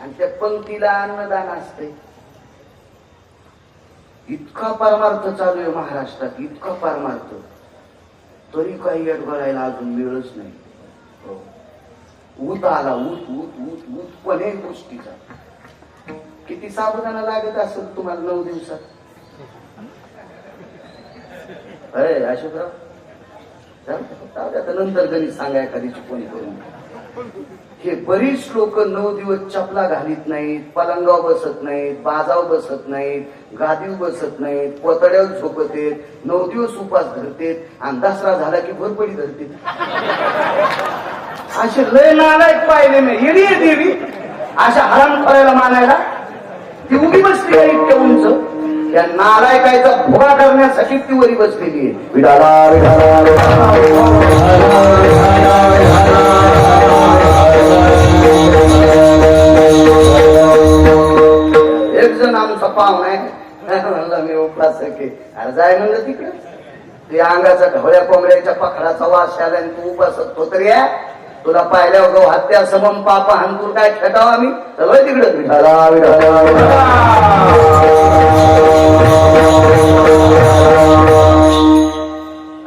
आणि त्या पंक्तीला अन्नदान असते. इतका परमार्थ चालू आहे महाराष्ट्रात इतका परमार्थ. तरी काही अडगळायला अजून मिळच नाही. हो. ऊत आला ऊत ऊत ऊत ऊत पण एक गोष्टीचा. किती साबुदाणा लागत असेल तुम्हाला नऊ दिवसात? अरे अशोकराव आता नंतर गणित सांगा एखादी कोणी करून. हे बरीच लोक नऊ दिवस चपला घालीत नाहीत पलंगाव बसत नाहीत बाजाव बसत नाहीत गादीव बसत नाहीत पोतड्यावर झोपत आहेत नऊ दिवस उपास धरतेत आणि दसरा झाला की भरपडी धरतेत. असे लय नालायक पाहिले मी येडी देवी. अशा हराम करायला मानायला ती उभी बसली आहे इतक्या उंच. या नालायकाचा भुगा करण्यासाठी ती वरी बसलेली आहे. जाय म्हणलं तिकडे. ते अंगाचा ढवळ्या कोंबड्याच्या पखडाचा वास आला आणि तू उपासक तो तरी तुला पाहिल्यावर गो हत्या समम पापा हंतूर काय खेटावा मी? तर तिकडे विठाला विठाला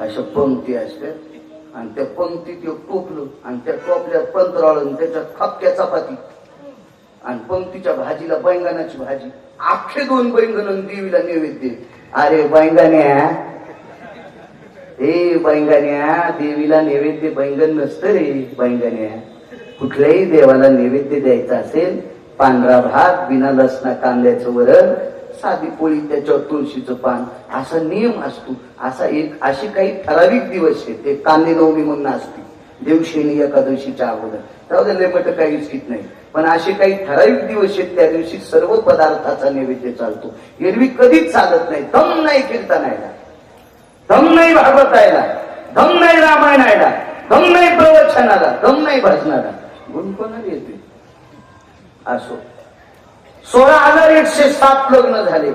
अशा पंक्ती असतात. आणि त्या पंक्तीत टोपलं आणि त्या टोपल्यात पंतराळून आणि त्याच्यात खपक्या चपाती. आणि पंक्तीच्या भाजीला बैंगणाची भाजी. अख्खे दोन बैंगण देवीला नैवेद्य. अरे बैंगण्या. ए बैंगण्या देवीला नैवेद्य बैंगण नसतं रे बैंगण्या. कुठल्याही देवाला नैवेद्य द्यायचा असेल पांढरा भात बिना लसणा कांद्याचं वरण साधी पोळी त्याच्यावर तुळशीचं पान असा नियम असतो. असा एक असे काही ठराविक दिवस आहेत. ते कांदे नवमी म्हणून असते देवशेनी एकादशीच्या अगोदर. त्यावर दे लय काहीच घेत नाही. पण असे काही ठराविक दिवस आहेत त्या दिवशी सर्व पदार्थाचा नैवेद्य चालतो. एरवी कधीच चालत नाही. दम नाही कीर्तनायला. दम नाही भागवत आयला दम नाही रामायणायला. दम नाही प्रवचनाला. दम नाही भजनाला. गुण कोणाला येते? असो. सोळा हजार एकशे सात लग्न झाले.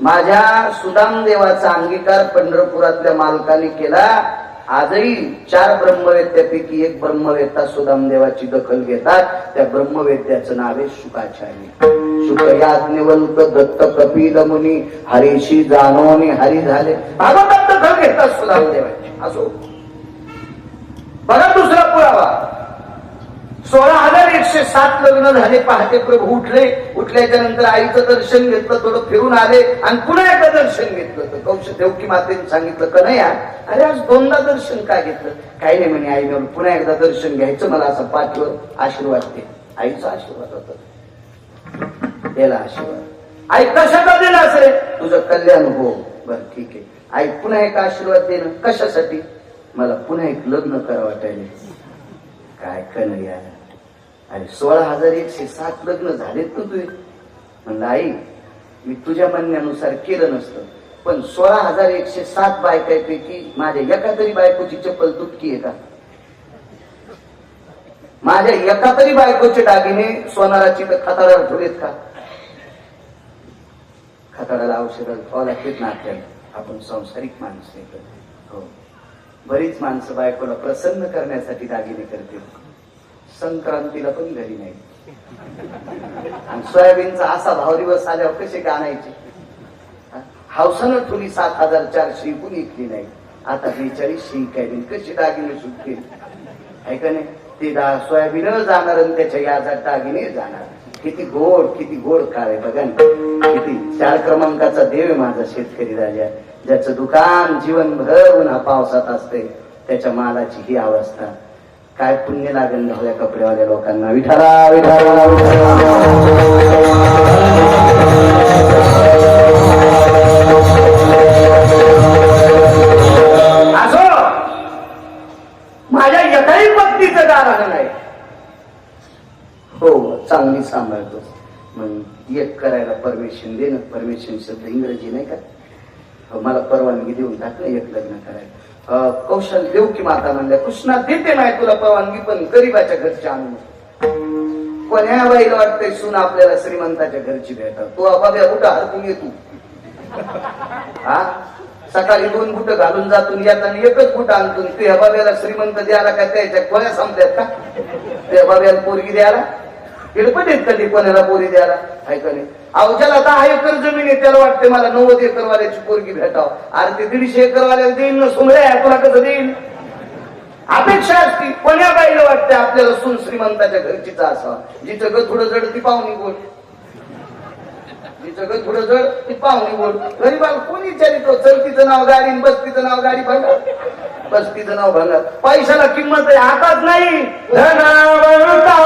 माझ्या सुदाम देवाचा अंगीकार पंढरपुरातल्या मालकाने केला. आजही चार ब्रह्मवेत्यापैकी एक ब्रह्मवेत्ता सुदामदेवाची दखल घेतात. त्या ब्रह्मवेत्याचं नाव आहे शुकाचार्य. शुक याज्ञवंत दत्त कपिल मुनी हरीशी जानोनी हरी झाले. भागवतात दखल घेतात सुदामदेवाची. असो. बघा दुसरा पुरावा. सोळा हजार एकशे सात लग्न झाले. पहाटे प्रभू उठले. उठल्याच्या नंतर आईचं दर्शन घेतलं थोडं फिरून आले आणि पुन्हा एकदा दर्शन घेतलं. तर कौश देवकी मातेने सांगितलं का नाही अरे आज दोनदा दर्शन काय घेतलं? काही नाही म्हणे आई म्हणून पुन्हा एकदा दर्शन घ्यायचं. मला असं पाठीवर आशीर्वाद दे. आईचा आशीर्वाद होता. त्याला आशीर्वाद. आई कशाचा दिला असेल? तुझं कल्याण हो. बर ठीक आहे. आई पुन्हा एक आशीर्वाद देणं कशासाठी? मला पुन्हा एक लग्न करा वाटायला. काय कन आणि अरे सोळा हजार एकशे सात लग्न झालेत ना तुझे? म्हणलं आई मी तुझ्या म्हणण्यानुसार केलं नसतं. पण सोळा हजार एकशे सात बायकांपैकी माझ्या एका तरी बायकोची चप्पल तुटकी आहे का? माझ्या एका तरी बायकोचे दागिने सोनाराची तर ठेवलेत का? खताळाला औषधाला फॉल लागतेत ना आपल्याला. आपण संसारिक माणसं करतो हो. बरीच माणसं बायकोला प्रसन्न करण्यासाठी दागिने करते संक्रांतीला पण घरी नाही. आणि सोयाबीनचा असा भाव दिवस आल्यावर कसे का आणायचे? हावसानं ठेवली सात हजार चारशे कोणी इतली नाही. आता बेचाळीसशे काय कशी दागिने सुटतील? आहे नाही? ते दा सोयाबीन जाणार आणि त्याच्या याचा दागिने जाणार. किती गोड किती गोड काळ आहे बघा किती चार क्रमांकाचा देव आहे माझा शेतकरी राजा. ज्याचं दुकान जीवनभर उन्हा पावसात असते त्याच्या मालाची ही अवस्था. काय पुण्य लागेल ढवळ्या हो कपड्यावाल्या लोकांना? विठारा विठारा असो! माझ्या एकाही पत्नीचं कारण नाही. हो चांगली सांभाळतो. मग एक करायला परमिशन दे ना. परमिशन शब्द इंग्रजी नाही का? हो, मला परवानगी देऊन टाकलं एक लग्न करायला. कौशल देऊ की माता म्हणल्या कृष्णा देते नाही तुला परवानगी पण गरीबाच्या घरची आणून कोण्या बाईला वाटतंय सून आपल्याला श्रीमंताच्या घरची भेटा तू अबाब्या कुठं हरकून येतो हा? सकाळी दोन बुट घालून जातून येताना एकच बुट आणतून ते अबाब्याला श्रीमंत द्यायला का? त्याच्या कोण्या संपल्यात का? ते बाब्याला पोरगी द्यायला? किडपट येत कधी कोणाला पोरी द्यायला? हाय नाही? अहो ज्याला दहा एकर जमीन आहे त्याला वाटते मला नव्वद एकर वाल्याची पोरगी भेटाव. अरे ते दीडशे एकर वाल्याला देईल ना सुमऱ्या तुला कसं देईल अपेक्षा असती. कोण्या बाईला वाटते आपल्याला सुन श्रीमंताच्या घरचीचा असावा? जिचं ग थोडं जड ती पाहुणी गोड जिचं ग थोडं जड ती पाहुणी गोड गरीबाला कोणी विचारितो चलतीचं नाव गाडी आणि बसतीचं नाव गाडी भंगा बसतीचं नाव भंगा पैशाला किंमत आहे हातात नाही. धनावता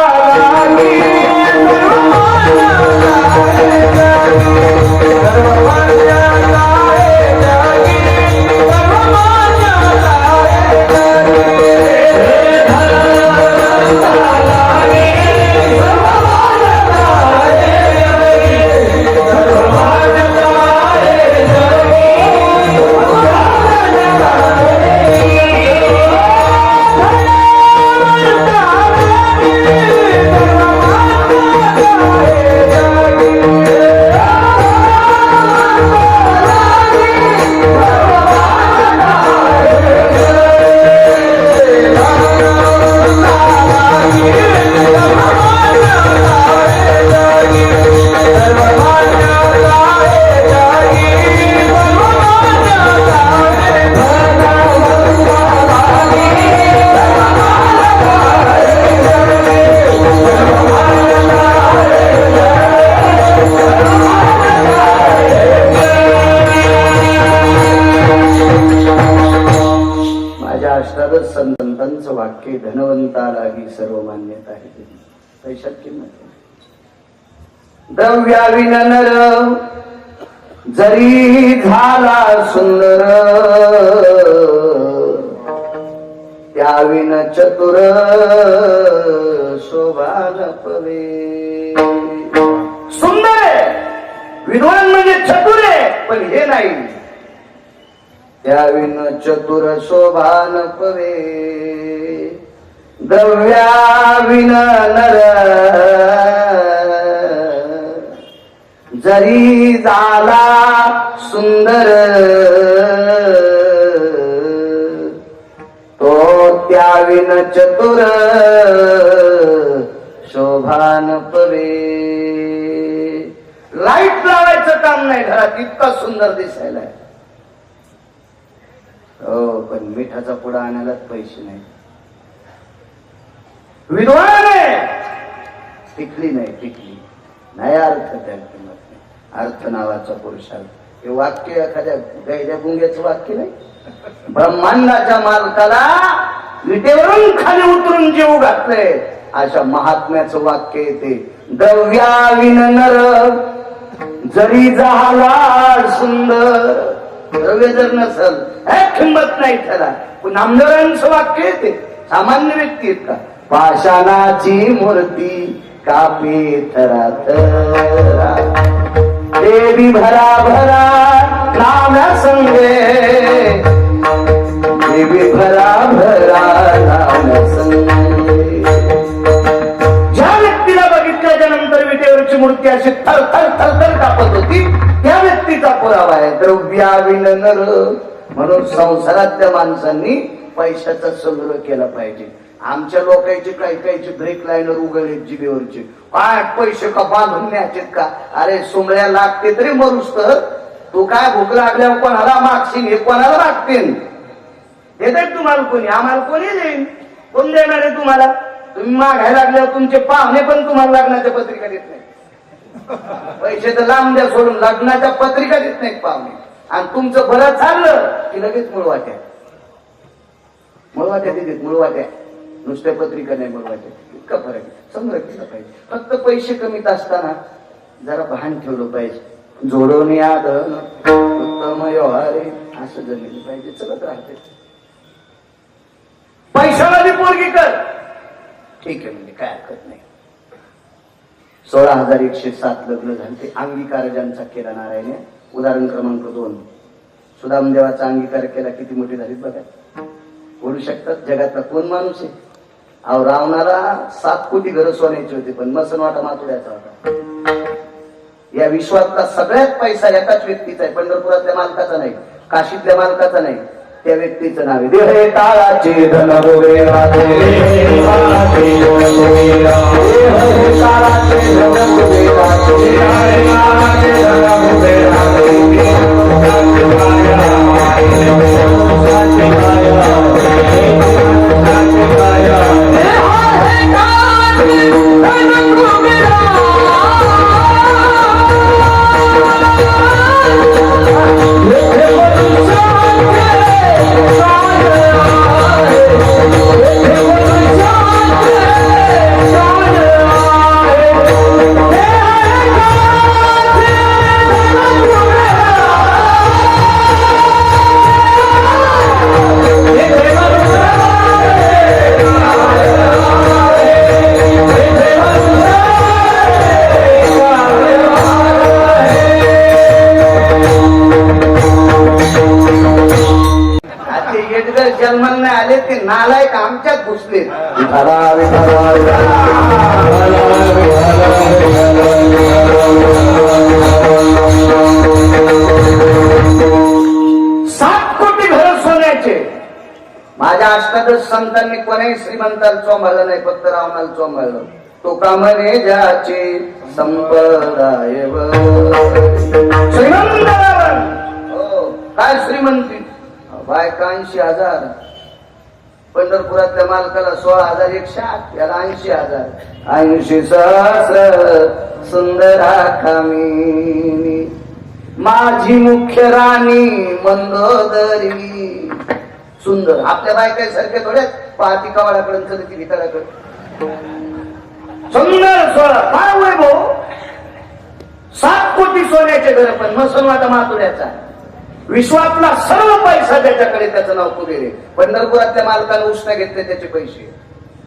वाक्य धनवंता लागी सर्व मान्यता आहे. काही शक्य नाही. द्रव्याविन नर जरी झाला सुंदर त्याविन चतुर शोभा नपवे सुंदर आहे. विद्वान म्हणजे चतुर आहे पण हे नाही. त्याविन चतुर शोभान पवे द्रव्याविन नर। जरी झाला सुंदर। तो त्याविन चतुर शोभान पवे लाइट लावायचं काम नाही घरात इतका सुंदर दिसायला आहे हो पण मिठाचा पुडा आणायलाच पैसे नाही विधवा टिकली नाही टिकली नाही अर्थ त्या किंमत अर्थ नावाचा पुरुषार्थ. हे वाक्य एखाद्या गैद्या गुंग्याचं वाक्य नाही. ब्रह्मांडाच्या मालकाला विटेवरून खाली उतरून जीव घातले. अशा महात्म्याचं वाक्य येते. द्रव्याविन नर जरी झाला सुंदर द्रव्य जर नसल किंमत नाही त्याला. पण आमदारांचं वाक्य येते सामान्य व्यक्ती का? पाषाणाची मूर्ती कापी थरा थरा देवी भरा भरा नाम्या संगे. देवी भरा भरा नाम्या संगे. ज्या व्यक्तीला बघितल्याच्या नंतर विटेवरची मूर्ती अशी थर थर थर थर कापत होती त्या पुरावा आहे. द्रव्याविन नर. म्हणून संसारातल्या माणसांनी पैशाचा संग्रह केला पाहिजे. आमच्या लोकांची काही काहीची ब्रेक लाईनर उघडले जिबेवरचे काय पैसे का बांधून न्यायचे का? अरे सुमळ्या लागते तरी मरुस्त. तर तू काय भूक लागल्यावर कोणाला मागशील हे कोणाला मागतील देतात तुम्हाला कोणी? आम्हाला कोणी देईन? कोण देणार आहे तुम्हाला? तुम्ही मागायला लागल्यावर तुमचे पाहुणे पण तुम्हाला लागण्याच्या पत्रिका देत नाही पैसे तर लांब द्या सोडून लग्नाच्या पत्रिका देत नाहीत पाहुणे. आणि तुमचं बरं चाललं की लगेच मुळवाट्या मुळवाट्या देतात मुळवाट्या नुसत्या पत्रिका नाही मुळवाट्या इतका फरक आहे. समजा केला पाहिजे फक्त पैसे कमीत असताना जरा भान ठेवलं पाहिजे. जोडवणे आदन उत्तम व्यवहारे. असं जमलं पाहिजे. चलत राहते. पैशाला पोरगी कर. ठीक आहे म्हणजे काय हरकत नाही. सोळा हजार एकशे सात लग्न झाले. ते अंगीकार ज्यांचा केला नारायणे उदाहरण क्रमांक दोन. सुदामदेवाचा अंगीकार केला किती मोठी झाली बघा. बोलू शकतात जगातला कोण माणूस आहे? अहो रावणाला सात कोटी घरं सोन्याची होती पण मसन वाटा मातुड्याचा होता. या विश्वातला सगळ्यात पैसा एकाच व्यक्तीचा आहे पंढरपुरातल्या मालकाचा नाही काशीतल्या मालकाचा नाही. त्या व्यक्तीचं नाव आहे. देह काळाचे धन Hey, श्रीमंताला चोंभाळलं नाही फक्त रावणाला चोंभाळलं तो का म्हणे ज्याचे संपदाय श्रीमंत हो काय श्रीमंती? बायका ऐंशी हजार पंढरपुरातल्या मालकाला सोळा हजार एकशे आठ याला ऐंशी हजार. ऐंशी सहस्र सुंदरा कामिनी माझी मुख्य राणी मंदोदरी. सुंदर. आपल्या बायका सारख्या थोड्याच पाहती कवाडाकडून चलती भितडाकडे सुंदर सोळा काय वैभव सात कोटी सोन्याचे घर पण मसनवाटा मातुड्याचा विश्वातला सर्व पैसा त्याच्याकडे त्याचं नाव कुबेर. पंढरपुरातल्या मालकानं उष्ण घेतले त्याचे पैसे.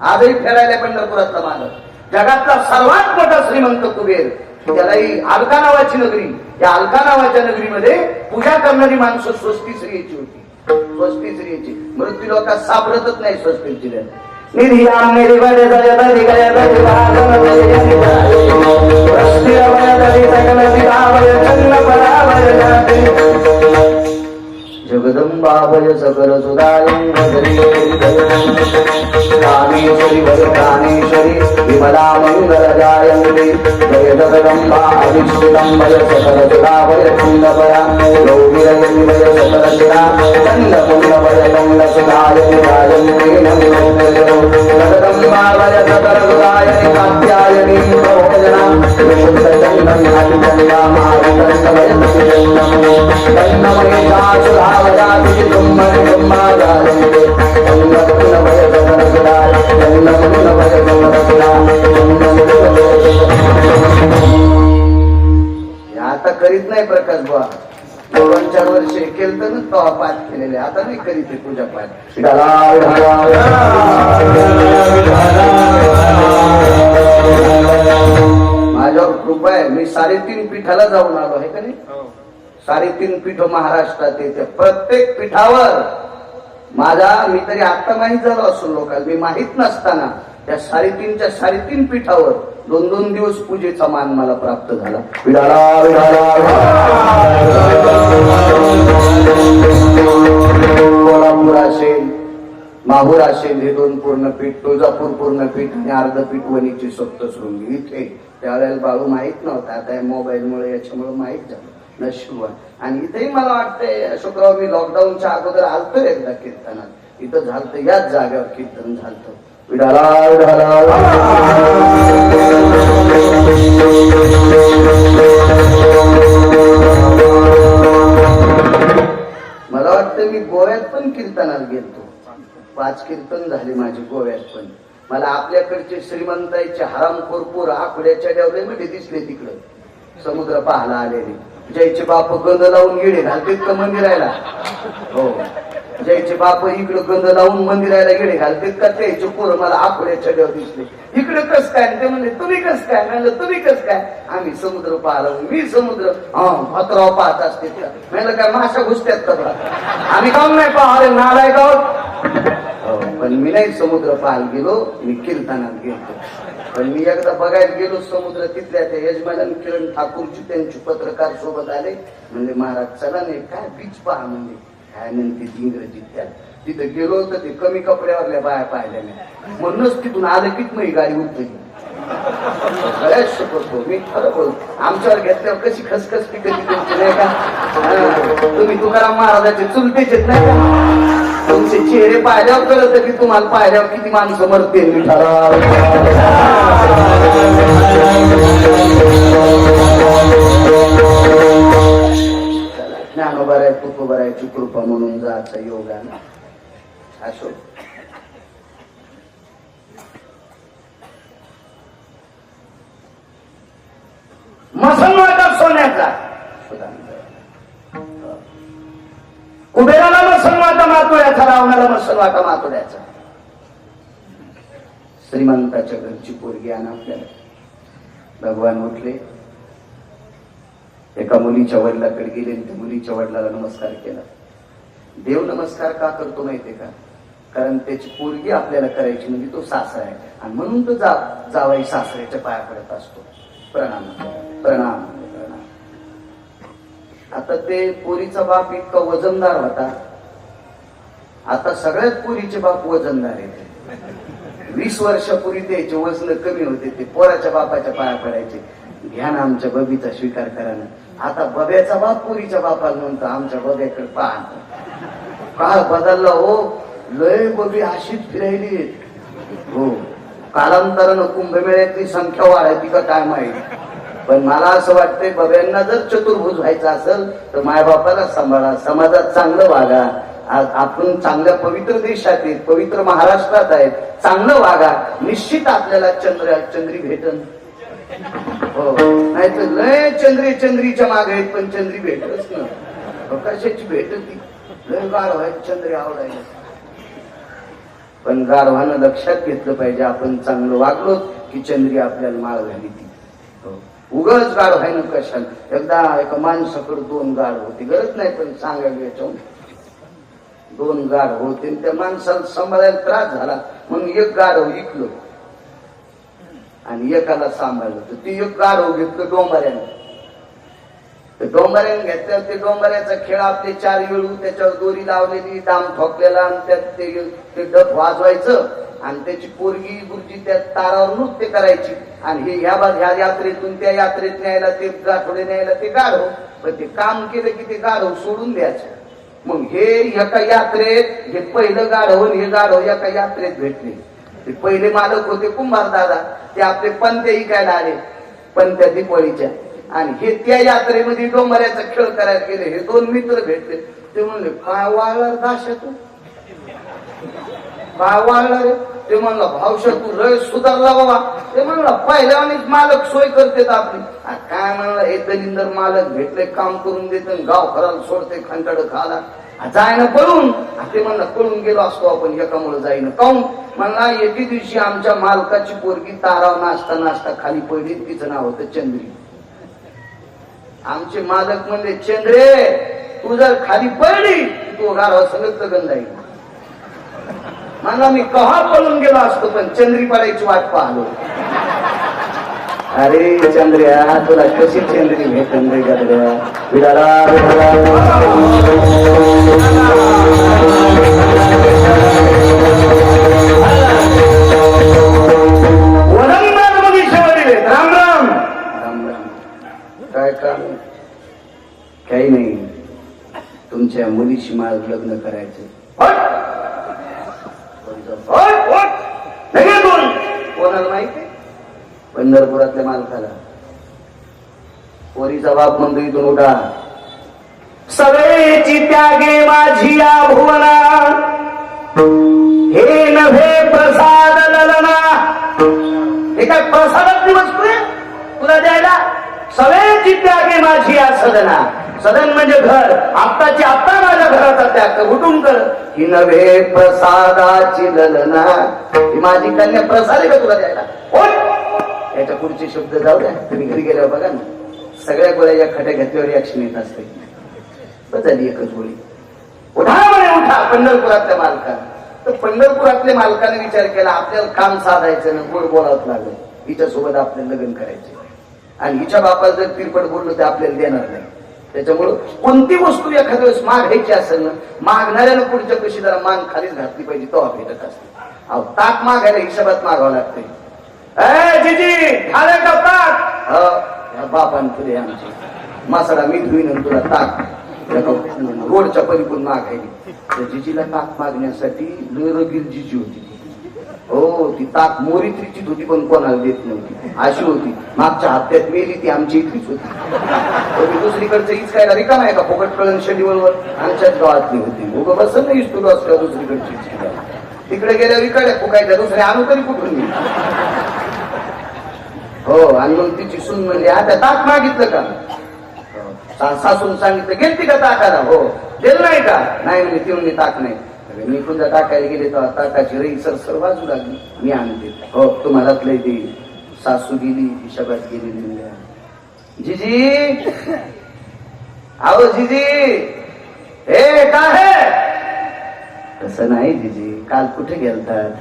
आजही फेरायला पंढरपुरातला मालक. जगातला सर्वात मोठा श्रीमंत कुबेर. त्यालाही अलका नावाची नगरी या अलका नावाच्या नगरीमध्ये पूजा करणारी माणसं स्वस्ती स्त्रियेची होती स्वस्ती स्त्रियेची मृत्यू लोकात सापडतच नाही स्वस्ती जिल्ह्यात निधी జగదంబాభయ సకల సుధాయేశ్వరి వరదానేశ్వరి విమలా మంగళ జాయంతి జయ జగదంబా అధిష్ఠితంబయ సకల సుధాభయ కుండభయ గౌరీరయంబయ సకల సుధా కంద కుండభయ కంద సుధాయని రాజంతి నమో జగదంబాభయ సకల సుధాయని కాత్యాయని భోజన విశుద్ధ చందం హరిచందా आता करीत नाही प्रकाश बुवा. दोन चार वर्ष केलं तर तो पाठ केलेले. आता नाही करीत आहे पूजा पाठ. माझ्यावर कृपा आहे. मी साडेतीन पीठाला जाऊन आलो आहे का नाही? साडेतीन पीठ महाराष्ट्रात येते. प्रत्येक पीठावर माझा मी तरी आता माहीत झालो असो लोकांना. मी माहीत नसताना त्या साडेतीनच्या साडेतीन पीठावर दोन दोन दिवस पूजेचा मान मला प्राप्त झाला. कोल्हापूर असेल माहूर असेल हे दोन पूर्ण पीठ तुळजापूर पूर्ण पीठ आणि अर्ध पीठ वणीची सप्तशृंगी. इथे त्यावेळेला बाळू माहीत नव्हता. आता या मोबाईलमुळे याच्यामुळे माहीत झालं. नशीब आणि इथेही मला वाटतंय अशोकराव मी लॉकडाऊनच्या अगोदर आलतो एकदा कीर्तनात. इथं झालतं याच जागेवर कीर्तन झालतं. विडाला मला वाटतं मी गोव्यात पण कीर्तनात गेलतो. पाच कीर्तन झाले माझी गोव्यात पण. मला आपल्याकडचे श्रीमंताईचे हरामखोर पोर आखड्याच्या डेवले मध्ये दिसले तिकडं. समुद्र पाहायला आलेले. जयचे बाप गंध लावून गेले घालतेत का मंदिरायला हो. जयचे बाप इकडं गंध लावून मंदिरायला गेले घालतेत का त्याचे पोरं मला आखड्याच्या डेव दिसले. इकडे कस काय? ते म्हणले तुम्ही कस काय? म्हणलं तुम्ही कस काय? आम्ही समुद्र पाहिला मी समुद्र. हा भातराव पाहत असते त्या म्हणलं काय माशा घुसत्यात का आम्ही काम नाही पाहले नालाय गाव हो, पण मी नाही समुद्र पाहायला गेलो मी कीर्तनात गेलो पण मी एकदा बघायला गेलो समुद्र तिथल्या त्या यजमान किरण ठाकूरची त्यांची पत्रकार सोबत आले. म्हणजे महाराज चला नाही काय बीच पहा म्हणजे काय म्हणते इंग्रजीत त्या. तिथं गेलो तर ते कमी कपड्यावरल्या बाया पाहिल्या नाही म्हणूनच तिथून आलं कीच नाही गाडी उठली बऱ्याच करतो हो, मी खरं बोलतो. आमच्यावर घेतल्यावर कशी खसखस पिकली त्यांची नाही का? तुम्ही तुकाराम महाराजाचे चुलतेच नाही का? तुमचे चेहरे पाहिल्यावर कळत की तुम्हाला पाहिल्यावर किती माणसं मरते ज्ञानोबराय तुकोबरायची कृपा म्हणून जायचं योगानं. असो. मसनवाटा सोन्याचा. कुबेराला मसनवाटा मातोड्याचा रावणाला मसनवाटा मातोड्याचा श्रीमंताच्या घरची पोरगी आण आपल्याला. भगवान उठले. एका मुलीच्या वडिलाकडे गेले आणि त्या मुलीच्या वडिलाला नमस्कार केला. देव नमस्कार का करतो माहितीये का? कारण त्याची पोरगी आपल्याला करायची म्हणजे तो सासरा आहे. आणि म्हणून तो जा जावाई सासऱ्याच्या पाया पडत असतो प्रणाम. प्रणाम. आता ते पोरीचा बाप इतका वजनदार होता. आता सगळ्यात पोरीचे बाप वजनदार आहेत. वीस वर्षापूर्वी त्याचे वजन कमी होते ते पोराच्या बापाच्या पाया पडायचे. घ्या ना आमच्या बबीचा स्वीकार करा ना. आता बब्याचा बाप पुरीच्या बापाला म्हणतो आमच्या बब्याकडे पहा काळ बदलला हो. लय बबी अशीच फिरायली हो. कालांतरानं कुंभमेळ्यातली संख्या वाढायची का काय माहिती? पण मला असं वाटतंय बब्यांना जर चतुर्भुज व्हायचं असेल तर मायबापाला सांभाळा. समाजात चांगलं वागा. आज आपण चांगल्या पवित्र देशात आहेत पवित्र महाराष्ट्रात आहेत चांगलं वागा. निश्चित आपल्याला चंद्र चंद्री भेटन. हो. नाही तर लय चंद्री चंद्रीच्या मागे आहेत पण चंद्री भेटच ना. कशाची भेट ती लय गाढ व्हायची चंद्री आवडायला. पण गाढवानं लक्षात घेतलं पाहिजे आपण चांगलं वागलो की चंद्री आपल्याला माळ घाली ती. हो. उगाच गाढ व्हायनं कशाला एकदा एका माणसाकडे दोन गाढ होती. गरज नाही पण सांगायला याच्यावर दोन गाढ होते आणि त्या माणसाला सांभाळायला त्रास झाला. म्हणून एक गाढव विकलो. आणि एकाला सांभाळलं तर ती एक गाढव घेतलं डोंबाऱ्यानं. तर डोंबाऱ्यानं घेतल्यावर ते डोंबाऱ्याचा खेळ आपले चार वेळू त्याच्यावर दोरी लावलेली दाम ठोकलेला आणि त्यात ते ते डफ वाजवायचं. आणि त्याची पोरगी गुरुजी त्या तारावर नृत्य करायची. आणि हे ह्या ह्या यात्रेतून त्या यात्रेत न्यायला ते गाठोडे न्यायला ते गाढव. पण ते काम केलं की ते गाढव सोडून द्यायचं. मग हे एका यात्रेत हे पहिलं गाढव हे गाढव एका यात्रेत भेटले. ते पहिले मालक होते कुंभार दादा. ते आपले पंते इकायला आले पंत्या दिपाळीच्या आणि हे त्या यात्रेमध्ये डोंबऱ्याचा खेळ करायला गेले. हे दोन मित्र भेटले. ते म्हणले काय वाळ दाशा तू? काय वाढला रे ते म्हणला भावशा तू लय सुधारला बाबा. ते म्हणला पहिल्यावानीच मालक सोय करते आपली. काय म्हणला हे दलिंदर मालक भेटले काम करून देते गाव खराला सोडते खंटाड खाला आ, जायनं पळून ते म्हणलं पळून गेलो असतो आपण एकामुळे जाईन काऊन? म्हणला एके दिवशी आमच्या मालकाची पोरगी ताराव नाचता नाचता खाली पडली तिचं नाव होतं चंद्री. आमचे मालक म्हणले चंद्रे तू जर खाली पडली तू गारवा सगळं लग्न जाईल मला मी कहा पळून गेलो असतो पण चंद्री पाडायची वाट पाहलो. अरे चंद्र्या तुला कशी चंद्री भेटन रे गद्र्या विडाला पोरीचा बाप इथून उठा. सगळेची त्यागे माझी या भुवना हे नव्हे प्रसाद ललना हे काय प्रसादातली वस्तू आहे तुला द्यायला? सगळ्याची त्यागे माझी या सदना सदन म्हणजे घर. आत्ताची आत्ता माझ्या घराचा त्याग. कर, उठून कर ही नव्हे प्रसादाची ललना ही माझी कन्या प्रसाद आहे का तुला द्यायला? याच्या पुढचे शब्द जाऊ द्या. तुम्ही घरी गेल्यावर बघा ना. सगळ्या गोळ्या या खट्या घेतल्यावर रिॲक्शन येत असते. झाली एकच गोळी. उठा म्हणे उठा. पंढरपुरातल्या मालकाला. तर पंढरपुरातल्या मालकाने विचार केला आपल्याला काम साधायचं ना गोड बोलावत लागलं. हिच्यासोबत आपल्याला लग्न करायचे. आणि हिच्या बापाला जर तिरपट बोललो तर आपल्याला देणार नाही. त्याच्यामुळं कोणती वस्तू एखाद्या वेळेस मागायची असेल ना मागणाऱ्यानं पुढच्या कशी जरा मान खालीच घातली पाहिजे तो भेटत असते. अहो ताक मागायला हिशोबात मागावं लागते ए जीजी झालं का ताक अ, बापान तुले आमची मासडा मी धुईन तुला ताक. एका रोडच्या पलीकडून मागायली तर जिजीला ताक मागण्यासाठी लोरगीर जिजी होती हो ती ताक मोरी त्रिचीत होती पण कोणाला देत नव्हती. अशी होती. मागच्या हत्यात मेली ती आमची इथलीच होती. ती दुसरीकडचं हीच काय रिकाम आहे का? फोकट कळण शेड्यूलवर आमच्याच गावातली होती. हो उगं बसत नाही तुला असल्या दुसरीकडची तिकडे गेल्या विकाड्या फुकायच्या दुसऱ्या आणू तरी कुठून हो आणि मग तिची सून म्हणली आता ताक मागितलं का? हो, सासून सांगितलं गेलती का ताकाला? हो. दिलं नाही का? नाही म्हणजे ती म्हणली ताक नाही. मी तुझ्या टाकायला गेले तर ताकाची रई सरसर वाजू लागली. मी आणते. हो तुम्हाला लय देईल सासू गेली हिशोबात गेली निघल्या. जिजी! आओ जिजी! हे? काय तसं नाही जिजी. काल कुठे गेलतात?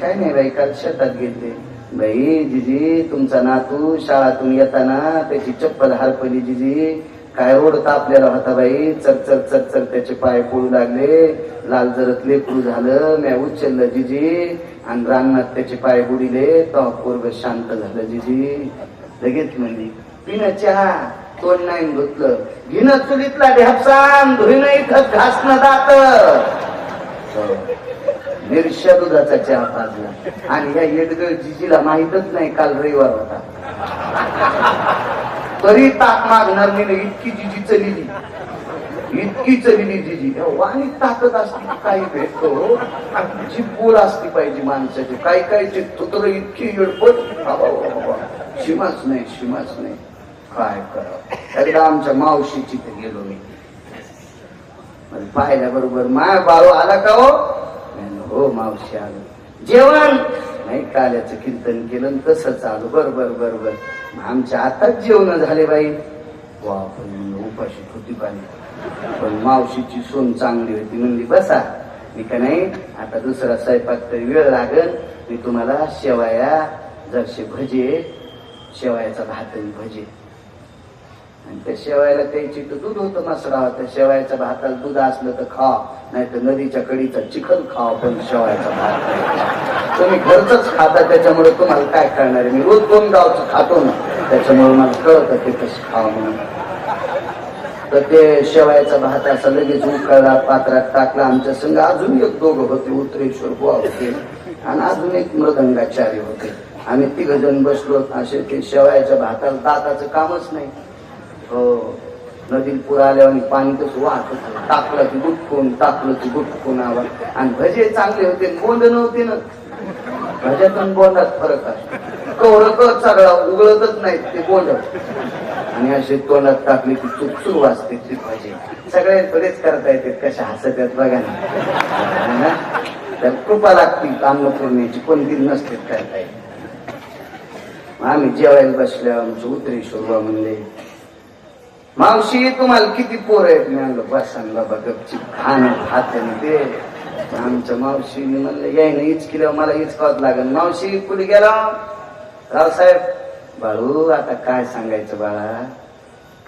काय नाही बाई काल शेतात गेलते. बाई जिजी तुमचा नातू शाळातून येताना त्याची चप्पल हरपली जिजी. काय ओढता आपल्याला होता बाई? चरचर चरचर त्याचे पाय पडू लागले. लाल जरत लेकरू झालं म्या उचललं जिजी. आणि रानात त्याचे पाय बुडिले. तो पोरग शांत झालं जिजी. लगेच म्हणली पिन चहा तोंड नाही धुतलं. घिन चुलीतला ढ्यापसान धुईन इथं घासणं दात हो. निर्षा दुधाचा चहा पाजला. आणि या येडगळ जिजीला माहीतच नाही काल रविवार होता. तरी ताक मागणार मी इतकी जिजी चलिली. इतकी चलिली जिजी. वाणी ताकद असते काही भेटतो. जी पोल असती पाहिजे माणसाची. काही काहीचे तुतर इतकी येडपट शिमाच नाही शिमाच नाही. काय करा एकदा आमच्या मावशीची गेलो मी. म्हणजे पाहिल्या बरोबर माय बाळू आला का हो? हो मावशी आलो. जेवण? नाही काल्याचं कीर्तन केलं तसं तसंच आलो बर बर बर बर. मग आमच्या आताच जेवण झाले बाई. वा पण उपाशी होती पाहिजे पण मावशीची सोन चांगली होती. म्हणली बसा. मी का नाही आता दुसरा स्वयंपाक तरी वेळ लागल. मी तुम्हाला शेवाया जरसे भजे शेवायाचा भात आणि भजे. आणि त्या शेवायला त्याची तर दूध होतं मसरा त्या शेवायच्या भाताला दूध असलं तर खा नाही तर नदीच्या कडीचा चिखल खाव पण शेवायचा भात. तुम्ही घरच खाता त्याच्यामुळे तुम्हाला काय कळणार आहे? मी रोज दोन गावचं खातो ना त्याच्यामुळे मला कळतं ते कसं खावं म्हणून. तर ते शेवायचा भात असा लगेच उकळला पात्रात टाकला. आमच्या संग अजून एक दोघं होते उत्तरेश्वर बुवा होते आणि अजून एक मृदंगाचार्य होते. आम्ही तिघ जण बसलो. असे ते शेवायच्या भाताला दाताचं कामच नाही. हो. नदीत पूर आल्यावर आणि पाणी कसं वाहत टाकलं की गुटकून टाकलं की गुटकून आवाज आणि भजे चांगले होते बोंड नव्हते ना. भज्यातून बोंडात फरक आहे. कवरक सगळा उघडतच नाही ते बोंड आणि असे तोंडात टाकले की चुकचूक सुरू ते भजे. सगळे थोडेच करता येते कशा हसत आहेत बघा ना. है? कृपा तर कृपा लागती पण कोणती नसते करता येत. मग आम्ही जेवायला बसल्या आमचं उतरेश्वर म्हणले मावशी तुम्हाला किती पोर आहेत? मी म्हणलं बसांना बाबा खाण खाणं खात ते. आमच्या मावशीने म्हणलं याय ना इच केलं मला इचकावत लागेल. मावशी कुठे गेला? रावसाहेब. बाळू आता काय सांगायचं बाळा?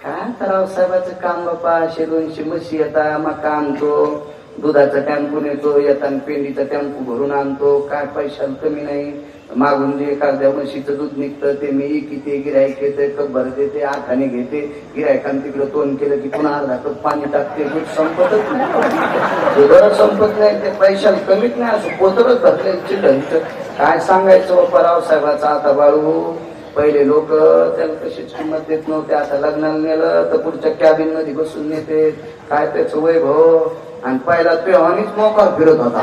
काय आता रावसाहेबाचं काम बापा असे दोनशे म्हशी येता मग आणतो दुधाचा टॅम्पून नेतो येताना पेंडीचा टॅम्पू भरून आणतो. काय पैशाला कमी नाही. मागून जे एखाद्या म्हशीचं दूध निघतं ते मी किती गिरायक येते कप भरत येते आठाने घेते. गिरायकान तिकडे तोंड केलं की पुन्हा अर्धा कप पाणी टाकते. दूध संपतच नाही संपत नाही ते पैशाला कमीच नाही असं पोतरच भरले चिल्लर काय सांगायचं पराव साहेबाचा आता बाळू? पहिले लोक त्याला कशीच किंमत देत नव्हते आता लग्नाला नेलं तर पुढच्या कॅबिनमध्ये बसून नेते. काय त्याचं वैभव? आणि पहिला पेहानीच मोका फिरत होता.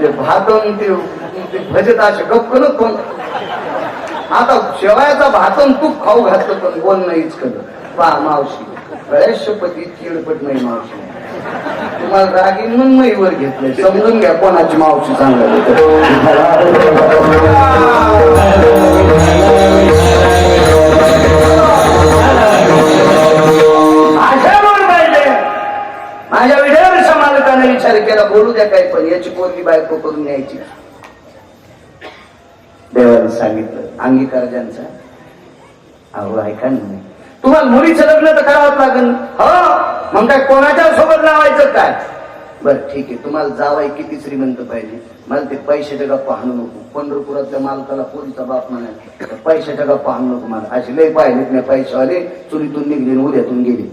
ते भातन ते ते भजत असे गप करत पण आता शेवायाचा भातन तूप खाऊ घातलं पण बोल नाहीच करत पा मावशी. इतकी एडपट नाही मावशी. तुम्हाला रागीन म्हणून मईवर घेतलंय. समजून घ्या कोणाची मावशी पाहिजे माझ्या विजयापेक्षा मालकाने विचार केला बोलू द्या काही पण याची पोरगी बायको करून न्यायची. देवाने सांगितलं. अंगीकार ज्यांचा अहो ऐका नाही. तुम्हाला मुलीचं लग्न तर करावंच लागेल. हो मग काय कोणाच्या सोबत लावायचं काय? बर ठीक आहे. तुम्हाला जावाय किती श्रीमंत पाहिजे? मला ते पैशाच्या गप्पा हाणू नको. पंढरपुरातल्या मालकाला पोरीचा बाप म्हणाल तर पैशाच्या गप्पा हाणू नको मला. असे लय पाहिलेत मी पैशावाले चुलीतून निघले उद्यातून गेले.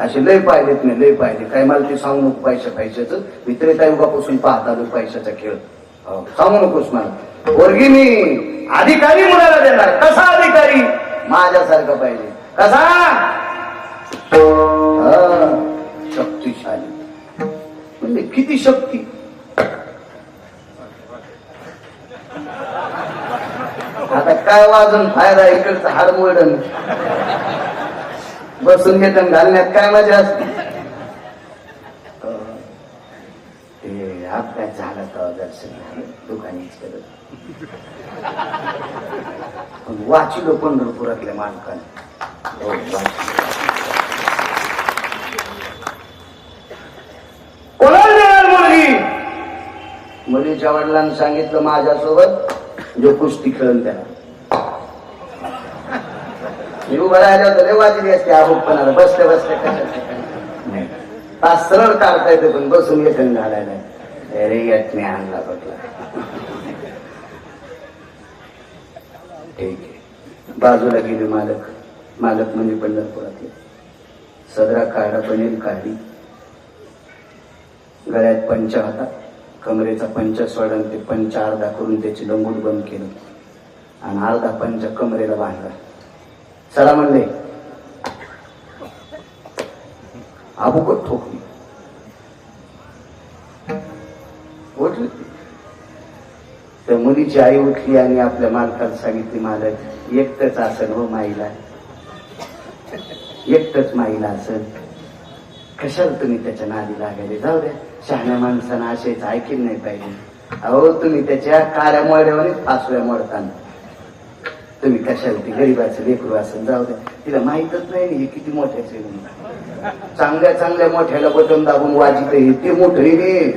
असे लय पाहिलेत मी लय पाहिले. काय मला ते सांगू नको पैशा पैशाचं मित्र त्या युगापासून पाहत आलो पैशाचा खेळ. हो, सांगू नकोस मला. पोरगी मी अधिकारी मुलाला देणार. कसा अधिकारी? माझ्यासारखा पाहिजे. कसा? शक्तिशाली. म्हणजे किती शक्ती? आता काय वाजून फायदा इकडचं हाड बसून घेत घालण्यात काय मजा असते? ते अपघात झाला तर दर्शन दुकानीच पण वाचिलो पंढरपुरातल्या मालकाने हो, मुलगी? मुलीच्या वडिलांनी सांगितलं माझ्यासोबत जो कुस्ती खेळून त्याला. मी उभं राहिलं होतं लय वाजली असते आरोपणाला बसल्या बसल्या कशा तास सरळ काढता येतं पण बसून येतं घालायला. अरे यात मी आणला बघला. ठीक आहे. बाजूला गेले मालक. मालक म्हणजे पंढरपुरातले. सदरा काढा पनीर काढली. गळ्यात पंच होता. कमरेचा पंच सोडून ते पंच अर्धा करून त्याची लंगूट बंद केलं. आणि अर्धा पंच कमरेला बांधला. चला म्हणले आबुकत ठोकली? उठली. तर मुलीची आई उठली आणि आपल्या मालकाला सांगितली मालक एकटच असेल हो माईला. एकटच माईला असेल कशाला तुम्ही त्याच्या नादी लागायला? जाऊ द्या. शहाण्या माणसानं असेच ऐकेल नाही पाहिजे. अहो तुम्ही त्याच्या काऱ्या मोड्यावर फासव्या मोडताना. तुम्ही कशाला ती गरीबाचं लेकरू असेल जाऊ द्या तिला माहीतच नाही हे किती मोठ्याचे चांगल्या चांगल्या मोठ्याला बटन दाबून वाजित हे ते मोठं हे रे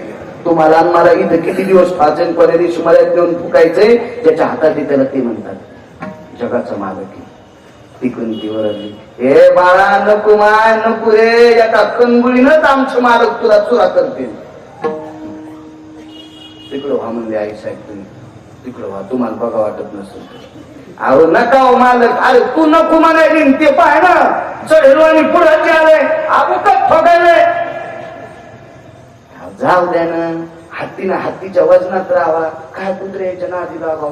तुम्हाला आणि मला इथं किती दिवस फाचन पडले शिमाऱ्यात नेऊन फुकायचंय त्याच्या हातात त्याला ते म्हणतात जगाचं मालक तिकून ती वरली हे बाळा नको माय नको रे एका कंगुळीनच आमचं मालक तुला चुरा करते तिकडं व्हा म्हणजे आई साहेब तुम्ही तिकडं व्हा तुम्हाला बघा वाटत नसेल अहो नका हो मालक. अरे तू नको म्हणायली ते पाय ना चढलो आणि पुढे आले अमुकच ठोकायले जाऊ द्या ना. हत्तीनं हत्तीच्या वजनात राहावा. काय कुत्र्याच्या नादी लागाव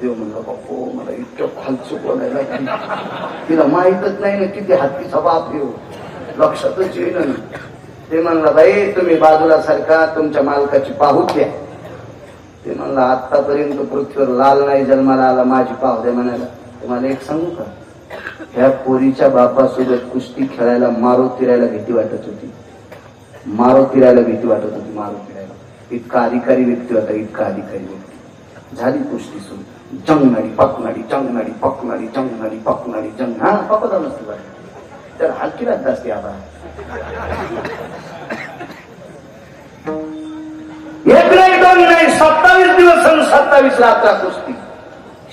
देव म्हणलं बापो मला इतकं खाल बघायला लागली. तिला माहीतच नाही ना किती हत्तीचा बाप येऊ हो. लक्षातच येईन ना. ते म्हणलं बाई तुम्ही बाजूला सारखा तुमच्या मालकाची पाहू द्या ते म्हणलं आतापर्यंत पृथ्वीवर लाल नाही जन्माला आला माझी पाव द्या म्हणायला तुम्हाला एक सांगू का? ह्या पोरीच्या बापासोबत कुस्ती खेळायला मारो तिरायला भीती वाटत होती. मारो तिरायला भीती वाटत होती मारो फिरायला. इतका अधिकारी व्यक्ती होता इतका अधिकारी व्यक्ती. झाली कुस्ती सुरू. जंगणारी पकणारी जंगणारी पकणारी जंगणारी पकणारी जंग हा पकवता नसते तर हलकी राहत असते आबा. एक नाही दोन नाही सत्तावीस दिवस आणि सत्तावीस रात्र कुस्ती.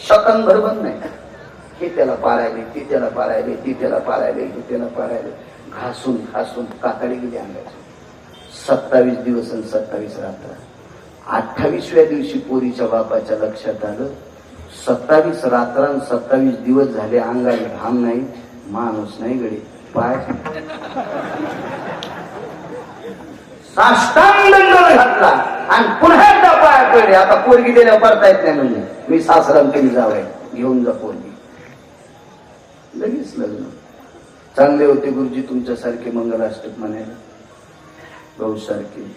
शकनभर बंद नाही. हे त्याला पारायले ती त्याला पारायले ती त्याला पारायले ती त्याला पारायले. घासून घासून कातडी गेली अंगाची. सत्तावीस दिवस आणि सत्तावीस रात्र. अठ्ठावीसव्या दिवशी पोरीच्या बापाच्या लक्षात आलं सत्तावीस रात्र आणि सत्तावीस दिवस झाले अंगाने घाम नाही माणूस नाही गडी. पाय. साष्टांग घातला. आणि पुन्हा एकदा पाया पडले. आता पोरगी दिल्या परता येत नाही म्हणजे मी सासरा तुम्ही जावय घेऊन जा पोरगी. लगेच लग्न. चांगले होते गुरुजी तुमच्यासारखे मंगलाष्टक म्हणायला. भाऊ सारखे.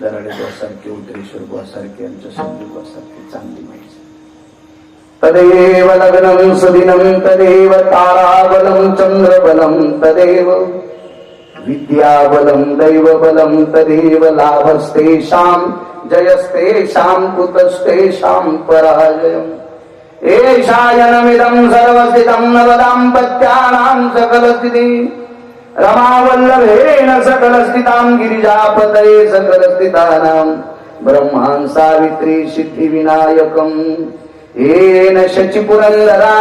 दराडे गोसारखे उद्रेश्वर गोसारखे आमच्या संजू गोसारखे चांगली माहिती तदेव लग्नं सुदिनं तदेव ताराबलं चंद्रबलं तदेव विद्याबलं दैवबलं तदेव लाभस्तेषां जयस्तेषां कुतस्तेषां पराजयम्। एषायनमिदं सर्वस्थितं नवदाम्पत्यानां सकलस्थिति। रमावल्लभेन सकलस्थितां गिरिजापतये सकलस्थितानां। ब्रह्मान् सावित्री सिद्धिविनायकम्। येन शचिपुरन्दरा